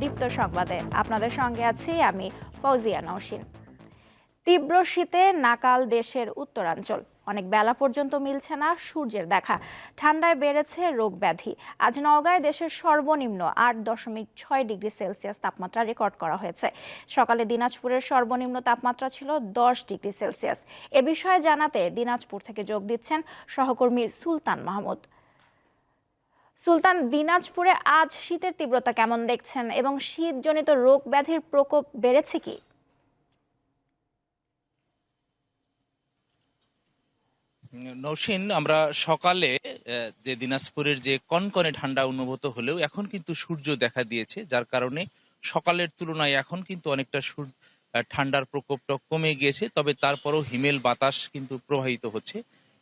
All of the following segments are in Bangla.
দীপ্ত সংবাদে। আপনাদের সঙ্গে আছি আমি ফৌজিয়া নওশিন তীব্র শীতে নাকাল দেশের উত্তরাঞ্চল। অনেক বেলা পর্যন্ত মিলছে না সূর্যের দেখা। ঠান্ডায় বেড়েছে রোগ ব্যাধি। আজ নওগাঁয় দেশের সর্বনিম্ন আট দশমিক ছয় ডিগ্রি সেলসিয়াস তাপমাত্রা রেকর্ড করা হয়েছে। সকালে দিনাজপুরের সর্বনিম্ন তাপমাত্রা ছিল দশ ডিগ্রি সেলসিয়াস। এ বিষয়ে জানাতে দিনাজপুর থেকে যোগ দিচ্ছেন সহকর্মী সুলতান মাহমুদ। সুলতান দিনাজপুরে আজ শীতের তীব্রতা কেমন দেখছেন এবং শীতজনিত রোগ ব্যাধির প্রকোপ বেড়েছে কি? নৌসিন, আমরা সকালে যে দিনাজপুরের যে কনকনে ঠান্ডা অনুভূত হলেও এখন কিন্তু সূর্য দেখা দিয়েছে, যার কারণে সকালের তুলনায় এখন কিন্তু অনেকটা ঠান্ডার প্রকোপটা কমে গিয়েছে, তবে তারপরও হিমেল বাতাস কিন্তু প্রবাহিত হচ্ছে।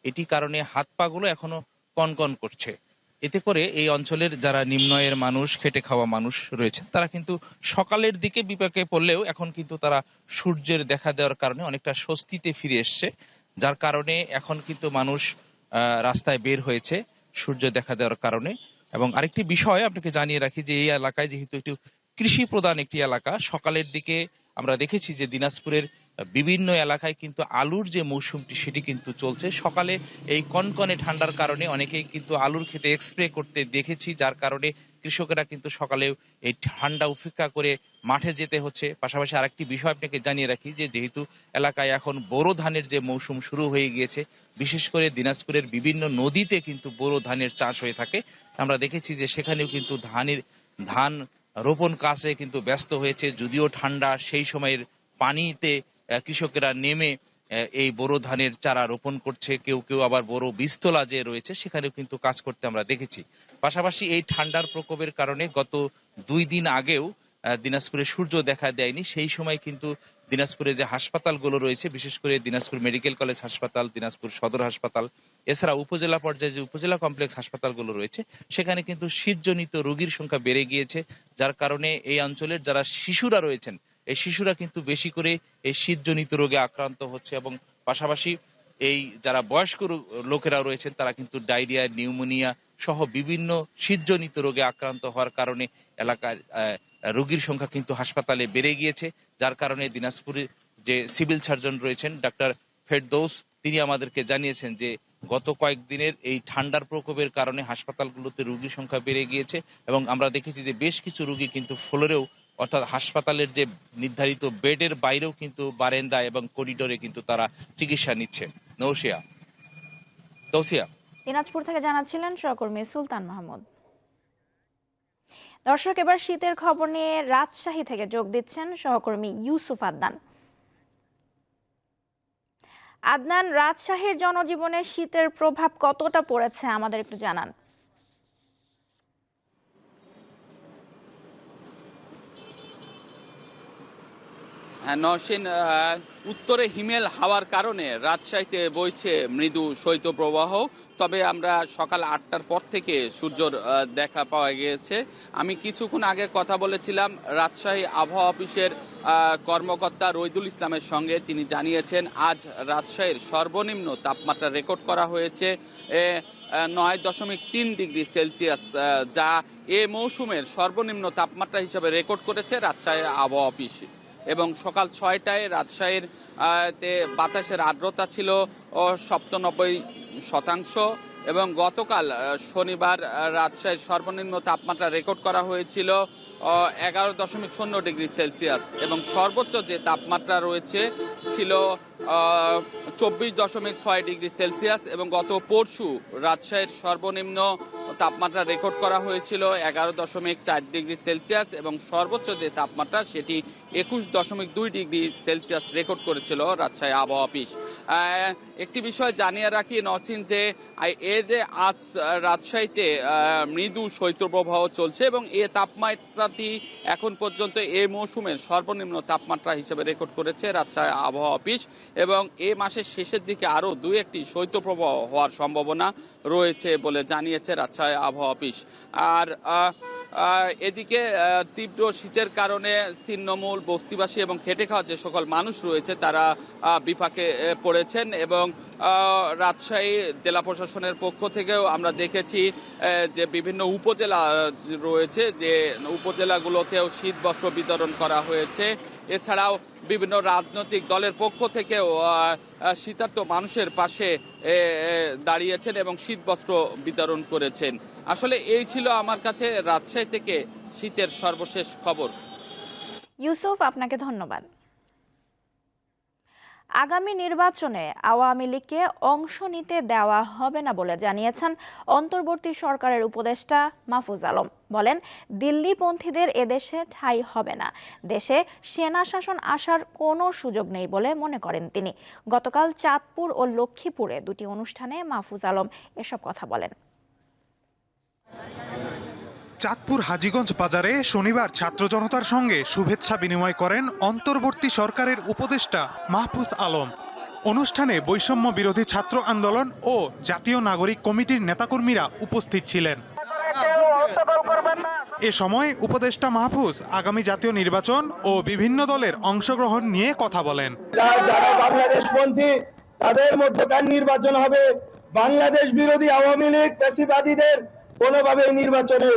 এটি কারণে হাত পাগুলো এখনও কনকন করছে। এতে করে এই অঞ্চলের যারা নিম্নয়ের মানুষ, খেটে খাওয়া মানুষ রয়েছে তারা কিন্তু সকালের দিকে বিপাকে পড়লেও এখন কিন্তু তারা সূর্যের দেখা দেওয়ার কারণে অনেকটা স্বস্তিতে ফিরে এসছে, যার কারণে এখন কিন্তু মানুষ রাস্তায় বের হয়েছে সূর্য দেখা দেওয়ার কারণে। এবং আরেকটি বিষয় আপনাকে জানিয়ে রাখি যে এই এলাকায় যেহেতু একটু কৃষি প্রধান একটি এলাকা, সকালের দিকে আমরা দেখেছি যে দিনাজপুরের বিভিন্ন এলাকায় কিন্তু আলুর যে মৌসুমটি, সেটি কিন্তু চলছে। সকালে এই কনকনে ঠান্ডার কারণে অনেকেই কিন্তু আলুর খেতে স্প্রে করতে দেখেছি, যার কারণে কৃষকেরা কিন্তু সকালে এই ঠান্ডা উপেক্ষা করে মাঠে যেতে হচ্ছে। পাশাপাশি আরেকটি বিষয় আপনাকে জানিয়ে রাখি যে, যেহেতু এলাকায় এখন বোরো ধানের যে মৌসুম শুরু হয়ে গিয়েছে, বিশেষ করে দিনাজপুরের বিভিন্ন নদীতে কিন্তু বোরো ধানের চাষ হয়ে থাকে। আমরা দেখেছি যে, সেখানেও কিন্তু ধানের, ধান রোপণ কাজে কিন্তু ব্যস্ত হয়েছে। যদিও ঠান্ডা সেই সময়ের পানিতে কৃষকেরা নেমে এই বোরো ধানের চারা রোপণ করছে। কেউ কেউ আবার বড় বীজতলা যে রয়েছে, সেখানেও কিন্তু কাজ করতে আমরা দেখেছি। পাশাপাশি এই ঠান্ডার প্রকোপের কারণে গত দুই দিন আগেও দিনাজপুরে সূর্য দেখা দেয়নি। সেই সময় কিন্তু দিনাজপুরে যে হাসপাতালগুলো রয়েছে, বিশেষ করে দিনাজপুর মেডিকেল কলেজ হাসপাতাল, দিনাজপুর সদর হাসপাতাল, এছাড়া উপজেলা পর্যায়ে যে উপজেলা কমপ্লেক্স হাসপাতালগুলো রয়েছে, সেখানে কিন্তু শীতজনিত রোগীর সংখ্যা বেড়ে গিয়েছে। যার কারণে এই অঞ্চলের যারা শিশুরা রয়েছেন এই শিশুরা কিন্তু বেশি করে এই শীতজনিত রোগে আক্রান্ত হচ্ছে এবং পাশাপাশি এই যারা বয়স্ক লোকেরা রয়েছেন, তারা কিন্তু ডায়রিয়া, নিউমোনিয়া সহ বিভিন্ন শীতজনিত রোগে আক্রান্ত হওয়ার কারণে এলাকার রোগীর সংখ্যা কিন্তু হাসপাতালে বেড়ে গিয়েছে। যার কারণে দিনাজপুরের যে সিভিল সার্জন রয়েছেন, ডাক্তার ফেরদৌস, তিনি আমাদেরকে জানিয়েছেন যে গত কয়েকদিনের এই ঠান্ডার প্রকোপের কারণে হাসপাতালগুলোতে রোগীর সংখ্যা বেড়ে গিয়েছে এবং আমরা দেখেছি যে বেশ কিছু রোগী কিন্তু ফ্লোরেও অর্থাৎ হাসপাতালের যে নির্ধারিত বেডের বাইরেও কিন্তু বারেন্দা এবং করিডোরে কিন্তু তারা চিকিৎসা নিচ্ছে। নৌশিয়া তৌসিয়া দিনাজপুর থেকে জানাচ্ছিলেন সহকর্মী সুলতান মাহমুদ। দর্শক, এবার শীতের খবর নিয়ে রাজশাহী থেকে যোগ দিচ্ছেন সহকর্মী ইউসুফ আদনান। আদনান, রাজশাহীর জনজীবনে শীতের প্রভাব কতটা পড়েছে আমাদের একটু জানান। নসীন উত্তরে হিমেল হাওয়ার কারণে রাজশাহীতে বইছে মৃদু শৈত্যপ্রবাহ। তবে আমরা সকাল আটটার পর থেকে সূর্যর দেখা পাওয়া গিয়েছে। আমি কিছুক্ষণ আগে কথা বলেছিলাম রাজশাহী আবহাওয়া অফিসের কর্মকর্তা রইদুল ইসলামের সঙ্গে। তিনি জানিয়েছেন, আজ রাজশাহীর সর্বনিম্ন তাপমাত্রা রেকর্ড করা হয়েছে নয় দশমিক তিন ডিগ্রি সেলসিয়াস যা এ মৌসুমের সর্বনিম্ন তাপমাত্রা হিসাবে রেকর্ড করেছে রাজশাহী আবহাওয়া অফিস। এবং সকাল ছয়টায় রাজশাহীর তে বাতাসের আর্দ্রতা ছিল সপ্তানব্বই শতাংশ এবং গতকাল শনিবার রাজশাহীর সর্বনিম্ন তাপমাত্রা রেকর্ড করা হয়েছিল এগারো দশমিক শূন্য ডিগ্রি সেলসিয়াস এবং সর্বোচ্চ যে তাপমাত্রা রয়েছে ছিল চব্বিশ দশমিক ছয় ডিগ্রি সেলসিয়াস এবং গত পরশু রাজশাহীর সর্বনিম্ন তাপমাত্রা রেকর্ড করা হয়েছিল এগারো দশমিক চার ডিগ্রি সেলসিয়াস এবং সর্বোচ্চ যে তাপমাত্রা, সেটি একুশ দশমিক দুই ডিগ্রি সেলসিয়াস রেকর্ড করেছিল রাজশাহী আবহাওয়া অফিস। একটি বিষয় জানিয়ে রাখি নচিন যে এ যে আজ রাজশাহীতে মৃদু শৈত্যপ্রবাহ চলছে এবং এ তাপমাত্রাটি এখন পর্যন্ত এ মৌসুমের সর্বনিম্ন তাপমাত্রা হিসেবে রেকর্ড করেছে রাজশাহী আবহাওয়া অফিস এবং এ মাসের শেষের দিকে আরও দুই একটি শৈত্যপ্রবাহ হওয়ার সম্ভাবনা। রয়েছে বলে জানিয়েছে রাজশাহী আবহাওয়া অফিস। আর এদিকে তীব্র শীতের কারণে ছিন্নমূল বস্তিবাসী এবং খেটে খাওয়া যে সকল মানুষ রয়েছে, তারা বিপাকে পড়েছেন এবং রাজশাহী জেলা প্রশাসনের পক্ষ থেকেও আমরা দেখেছি যে বিভিন্ন উপজেলা রয়েছে যে উপজেলাগুলোতেও শীত বস্ত্র বিতরণ করা হয়েছে। এছাড়াও বিভিন্ন রাজনৈতিক দলের পক্ষ থেকেও শীতার্ত মানুষের পাশে দাঁড়িয়েছেন এবং শীত বস্ত্র বিতরণ করেছেন। আসলে এই ছিল আমার কাছে রাজশাহী থেকে শীতের সর্বশেষ খবর। ইউসুফ, আপনাকে ধন্যবাদ। আগামী নির্বাচনে আওয়ামী লীগকে অংশ নিতে দেওয়া হবে না বলে জানিয়েছেন অন্তর্বর্তী সরকারের উপদেষ্টা মাহফুজ আলম। বলেন, দিল্লিপন্থীদের এদেশে ঠাঁই হবে না। দেশে সেনা শাসন আসার কোনো সুযোগ নেই বলে মনে করেন তিনি। গতকাল চাঁদপুর ও লক্ষ্মীপুরে দুটি অনুষ্ঠানে মাহফুজ আলম এসব কথা বলেন। চাঁদপুর হাজীগঞ্জ বাজারে শনিবার ছাত্র জনতার সঙ্গে শুভেচ্ছা বিনিময় করেন অন্তর্বর্তী সরকারের উপদেষ্টা মাহফুজ আলম। অনুষ্ঠানে বৈষম্য বিরোধী ছাত্র আন্দোলন ও জাতীয় নাগরিক কমিটির নেতাকর্মীরা উপস্থিত ছিলেন। এ সময় উপদেষ্টা মাহফুজ আগামী জাতীয় নির্বাচন ও বিভিন্ন দলের অংশগ্রহণ নিয়ে কথা বলেন। যারা তাদের মধ্যকার নির্বাচন হবে? বাংলাদেশ বিরোধী আওয়ামী লীগ পেশিবাদীদের কোনোভাবে নির্বাচনে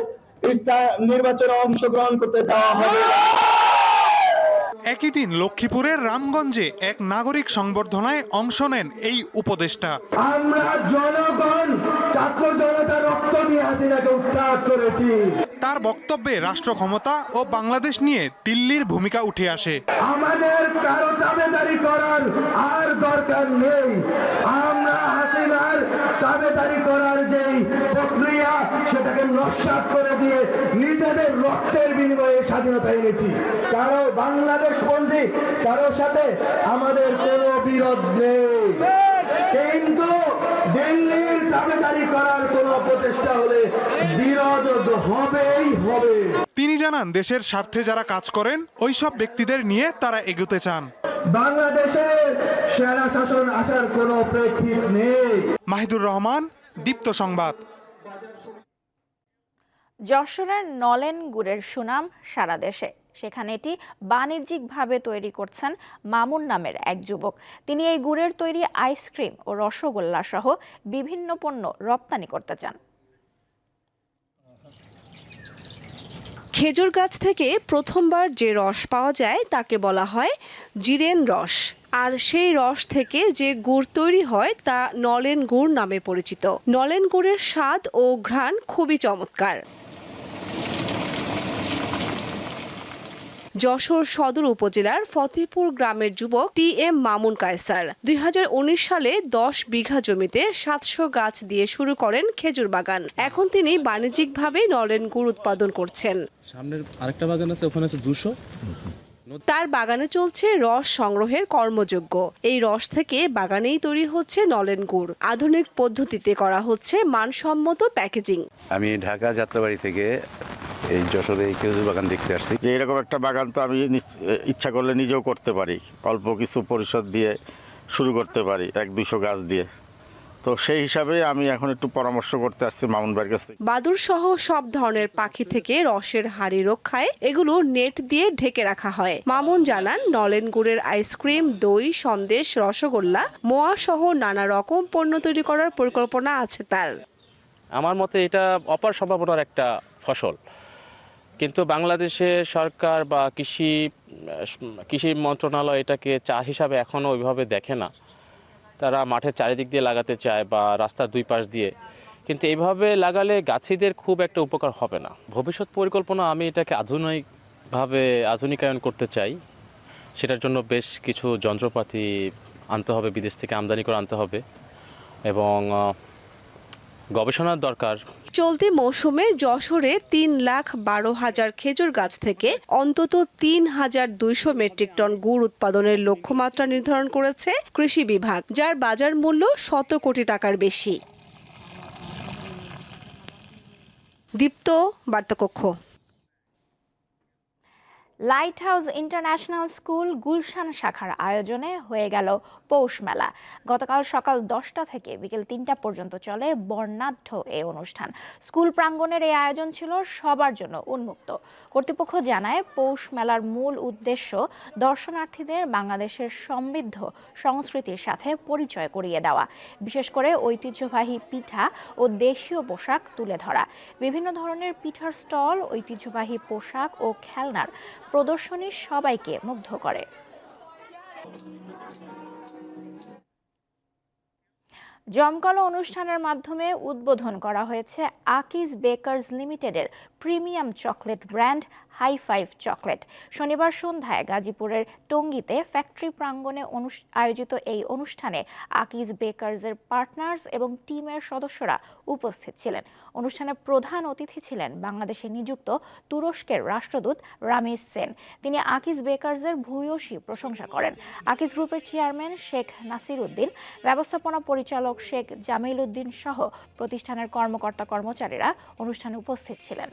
নির্বাচনে অংশগ্রহণ করতে দেওয়া হবে। একই দিন লক্ষ্মীপুরের রামগঞ্জে এক নাগরিক সংবর্ধনায় অংশ নেন এই উপদেষ্টা। আমরা জনগণ ছাত্র জনতা রক্ত দিয়ে হাসিনাকে উৎখাত করেছি। তার বক্তব্যে রাষ্ট্র ক্ষমতা ও বাংলাদেশ নিয়ে দিল্লির ভূমিকা উঠে আসে। আমাদের কারও দাবেদারি করার আর দরকার নেই। আমরা হাসিনার দাবেদারি করার যেই প্রক্রিয়া, সেটাকে নস্বাত করে দিয়ে নিজেদের রক্তের বিনিময়ে স্বাধীনতা এনেছি। কারও বাংলাদেশ সাথে আমাদের বিরোধ নেই। কিন্তু দিল্লির দাবেদারি করার কোনো প্রচেষ্টা হলে বিরোধ হবেই হবে। তিনি জানান, দেশের স্বার্থে যারা কাজ করেন, ওইসব ব্যক্তিদের নিয়ে তারা এগোতে চান। বাংলাদেশে সেনা শাসন আসার কোনো প্রেক্ষিত নেই। মাহিদুর রহমান দীপ্ত সংবাদ। যশোরের নলেন গুড়ের সুনাম সারা দেশে। সেখানে এটি বাণিজ্যিকভাবে তৈরি করছেন মামুন নামের এক যুবক। তিনি এই গুড়ের তৈরি আইসক্রিম ও রসগোল্লা সহ বিভিন্ন পণ্য রপ্তানি করতে চান। খেজুর গাছ থেকে প্রথমবার যে রস পাওয়া যায়, তাকে বলা হয় জিরেন রস। আর সেই রস থেকে যে গুড় তৈরি হয়, তা নলেন গুড় নামে পরিচিত। নলেন গুড়ের স্বাদ ও ঘ্রাণ খুবই চমৎকার। যশোর সদর উপজেলার ফতেপুর গ্রামের যুবক টি এম মামুন কায়সার। দুই হাজার উনিশ সালে দশ বিঘা জমিতে সাতশো গাছ দিয়ে শুরু করেন খেজুর বাগান। এখন তিনি বাণিজ্যিকভাবে নলেন গুড় উৎপাদন করছেন। সামনের আরেকটা বাগান আছে ওখানে আছে দুশো। তার বাগানে চলছে রস সংগ্রহের কর্মযোগ্য এই রস থেকে বাগানেই তৈরি হচ্ছে নলেন গুড়। আধুনিক পদ্ধতিতে করা হচ্ছে মানসম্মত প্যাকেজিং। আমি ঢাকা যাত্রাবাড়ি থেকে এই যশোরে এই খেজুর বাগান দেখতে আসছি। যে এরকম একটা বাগান তো আমি ইচ্ছা করলে নিজেও করতে পারি। অল্প কিছু পরিষদ দিয়ে শুরু করতে পারি এক দুশো গাছ দিয়ে। তো সেই হিসাবে আমি এখন একটু পরামর্শ করতে আসছি মামুন ভাইয়ের কাছ থেকে। বাদুর সহ সব ধরনের পাখি থেকে রসের হাড়ি রক্ষায় এগুলো নেট দিয়ে ঢেকে রাখা হয়। মামুন জানান নলেন গুড়ের আইসক্রিম দই সন্দেশ রসগোল্লা মোয়া সহ নানা রকম পণ্য তৈরি করার পরিকল্পনা আছে তার। আমার মতে এটা অপার সম্ভাবনার একটা ফসল। কিন্তু বাংলাদেশে সরকার বা কৃষি কৃষি মন্ত্রণালয় এটাকে চাষ হিসাবে এখনও ওইভাবে দেখে না। তারা মাঠের চারিদিক দিয়ে লাগাতে চায় বা রাস্তার দুই পাশ দিয়ে। কিন্তু এইভাবে লাগালে গাছিদের খুব একটা উপকার হবে না। ভবিষ্যৎ পরিকল্পনা আমি এটাকে আধুনিকভাবে আধুনিকায়ন করতে চাই। সেটার জন্য বেশ কিছু যন্ত্রপাতি আনতে হবে, বিদেশ থেকে আমদানি করে আনতে হবে। এবং গবেষণার দরকার। চলতি মৌসুমে যশোরে তিন লাখ বারো হাজার খেজুর গাছ থেকে অন্তত তিন হাজার দুইশো মেট্রিক টন গুড় উৎপাদনের লক্ষ্যমাত্রা নির্ধারণ করেছে কৃষি বিভাগ, যার বাজার মূল্য শত কোটি টাকার বেশি। দীপ্ত, বার্তাকক্ষ। Light house international school Gulshan শাখার আয়োজনে হয়ে গেল পৌষ মেলা। গতকাল সকাল দশটা থেকে বিকেল তিনটা পর্যন্ত চলে বর্ণাঢ্য এই অনুষ্ঠান। স্কুল প্রাঙ্গণের এই আয়োজন ছিল সবার জন্য উন্মুক্ত। কর্তৃপক্ষ জানায়, পৌষ মেলার মূল উদ্দেশ্য দর্শনার্থীদের বাংলাদেশের সমৃদ্ধ সংস্কৃতির সাথে পরিচয় করিয়ে দেওয়া। বিশেষ করে ঐতিহ্যবাহী পিঠা ও দেশীয় পোশাক তুলে ধরা। বিভিন্ন ধরনের পিঠার স্টল, ঐতিহ্যবাহী পোশাক ও খেলনার প্রদর্শনী সবাইকে মুগ্ধ করে। জমকালো অনুষ্ঠানের মাধ্যমে উদ্বোধন করা হয়েছে আকিজ বেকারস লিমিটেডের premium chocolate brand high five chocolate. শনিবার সন্ধ্যায় গাজীপুরের টঙ্গীতে ফ্যাক্টরি প্রাঙ্গণে আয়োজিত এই অনুষ্ঠানে আকিজ বেকার্সের পার্টনার্স এবং টিমের সদস্যরা উপস্থিত ছিলেন। অনুষ্ঠানে প্রধান অতিথি ছিলেন বাংলাদেশে নিযুক্ত তুরস্কের রাষ্ট্রদূত রামিজ সেন। তিনি আকিজ বেকার্সের ভূয়সী প্রশংসা করেন। আকিজ গ্রুপের চেয়ারম্যান শেখ নাসির উদ্দিন ব্যবস্থাপনা পরিচালক শেখ জামিল উদ্দিন সহ প্রতিষ্ঠানের কর্মকর্তা কর্মচারীরা অনুষ্ঠানে উপস্থিত ছিলেন।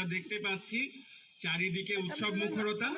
আমরা দেখতে পাচ্ছি চারিদিকে উৎসব মুখরতা।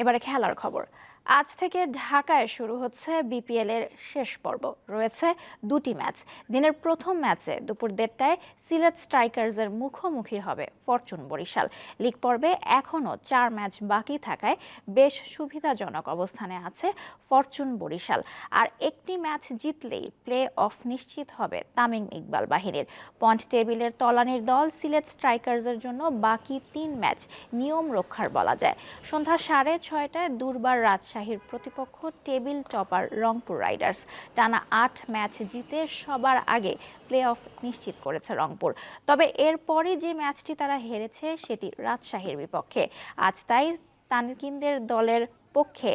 এবারে খেলার খবর। আজ থেকে ঢাকায় শুরু হচ্ছে বিপিএল এর শেষ পর্ব। রয়েছে দুটি ম্যাচ। দিনের প্রথম ম্যাচে দুপুর দেড়টায় সিলেট স্ট্রাইকার্সের মুখোমুখি হবে ফরচুন বরিশাল। লিগ পর্বে এখনও চার ম্যাচ বাকি থাকায় বেশ সুবিধাজনক অবস্থানে আছে ফরচুন বরিশাল। আর একটি ম্যাচ জিতলেই প্লে অফ নিশ্চিত হবে তামিম ইকবাল বাহিনীর। পয়েন্ট টেবিলের তলানির দল সিলেট স্ট্রাইকার্সের জন্য বাকি তিন ম্যাচ নিয়ম রক্ষার বলা যায়। সন্ধ্যা সাড়ে ছয়টায় দুর্বার রাজশাহীর প্রতিপক্ষ টেবিল টপার রংপুর রাইডার্স। টানা আট ম্যাচ জিতে সবার আগে প্লে অফ নিশ্চিত করেছে রংপুর। তবে এরপরে যে ম্যাচটি তারা হেরেছে, সেটি রাজশাহীর বিপক্ষে। আজ তাই তানকিনদের দলের পক্ষে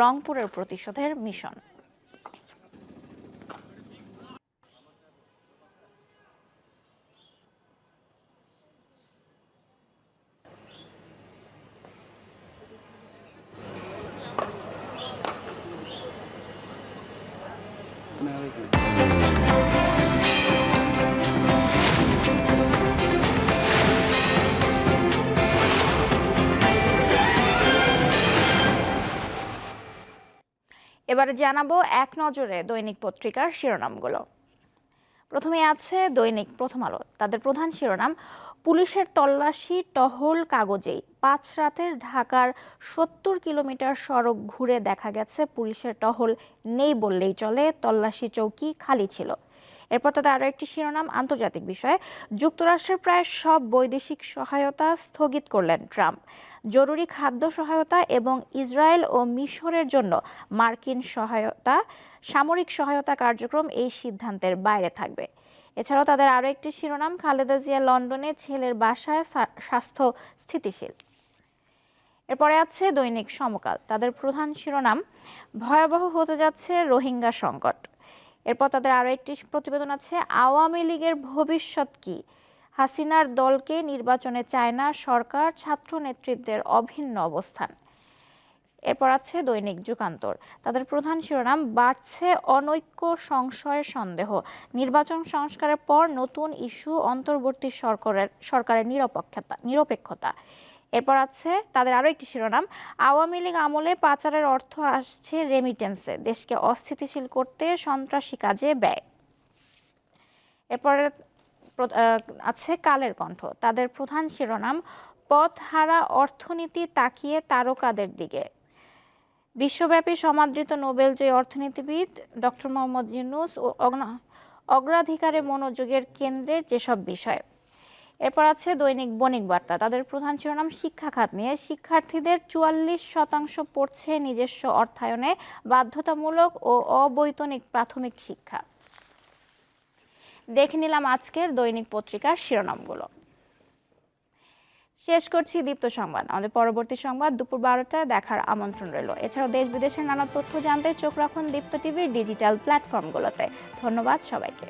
রংপুরের প্রতিশোধের মিশন। এবারে জানাব এক নজরে দৈনিক পত্রিকার শিরোনামগুলো। প্রথমে আছে দৈনিক প্রথম আলো। তাদের প্রধান শিরোনাম, পুলিশের তল্লাশি, টহল কাগজেই। পাঁচ রাতের ঢাকার সত্তর কিলোমিটার সড়ক ঘুরে দেখা গেছে, পুলিশের টহল নেই বললেই চলে, তল্লাশি চৌকি খালি ছিল। এরপর তাদের আরও একটি শিরোনাম, আন্তর্জাতিক বিষয়ে। যুক্তরাষ্ট্রের প্রায় সব বৈদেশিক সহায়তা স্থগিত করলেন ট্রাম্প। জরুরি খাদ্য সহায়তা এবং ইসরায়েল ও মিশরের জন্য মার্কিন সহায়তা, সামরিক সহায়তা কার্যক্রম এই সিদ্ধান্তের বাইরে থাকবে। এছাড়াও তাদের আরও একটি শিরোনাম, খালেদা জিয়া লন্ডনে ছেলের বাসায় স্বাস্থ্য স্থিতিশীল। এরপরে আছে দৈনিক সমকাল। তাদের প্রধান শিরোনাম, ভয়াবহ হতে যাচ্ছে রোহিঙ্গা সংকট। এরপর তাদের আরও একটি প্রতিবেদন আছে, আওয়ামী লীগের ভবিষ্যৎ কি? হাসিনার দলকে নির্বাচনে চায় না সরকার ছাত্র নেতৃত্বের অভিন্ন অবস্থান। এরপর আছে দৈনিক যুগান্তর। তাদের প্রধান শিরোনাম, বাড়ছে অনৈক্য সংশয়ের সন্দেহ। নির্বাচন সংস্কারের পর নতুন ইস্যু অন্তর্বর্তী সরকারের সরকারের নিরপেক্ষতা নিরপেক্ষতা। এরপর আছে তাদের আরও একটি শিরোনাম, আওয়ামী লীগ আমলে পাচারের অর্থ আসছে রেমিটেন্সে দেশকে অস্থিতিশীল করতে সন্ত্রাসী কাজে ব্যয়। এরপরে আছে কালের কণ্ঠ। তাদের প্রধান শিরোনাম, পথহারা অর্থনীতি তাকিয়ে তারকাদের দিকে। বিশ্বব্যাপী সমাদৃত নোবেলজয়ী অর্থনীতিবিদ ডক্টর মোহাম্মদ ইউনুস ও অগ্রাধিকারে মনোযোগের কেন্দ্রে যেসব বিষয়। এরপর আছে দৈনিক বণিক বার্তা। তাদের প্রধান শিরোনাম, শিক্ষা খাত নিয়ে শিক্ষার্থীদের চুয়াল্লিশ শতাংশ পড়ছে নিজস্ব অর্থায়নে বাধ্যতামূলক ও অবৈতনিক প্রাথমিক শিক্ষা। দেখে নিলাম আজকের দৈনিক পত্রিকার শিরোনামগুলো। শেষ করছি দীপ্ত সংবাদ। আমাদের পরবর্তী সংবাদ দুপুর বারোটায় দেখার আমন্ত্রণ রইল। এছাড়াও দেশ বিদেশের নানা তথ্য জানতে চোখ রাখুন দীপ্ত টিভির ডিজিটাল প্ল্যাটফর্মগুলোতে। ধন্যবাদ সবাইকে।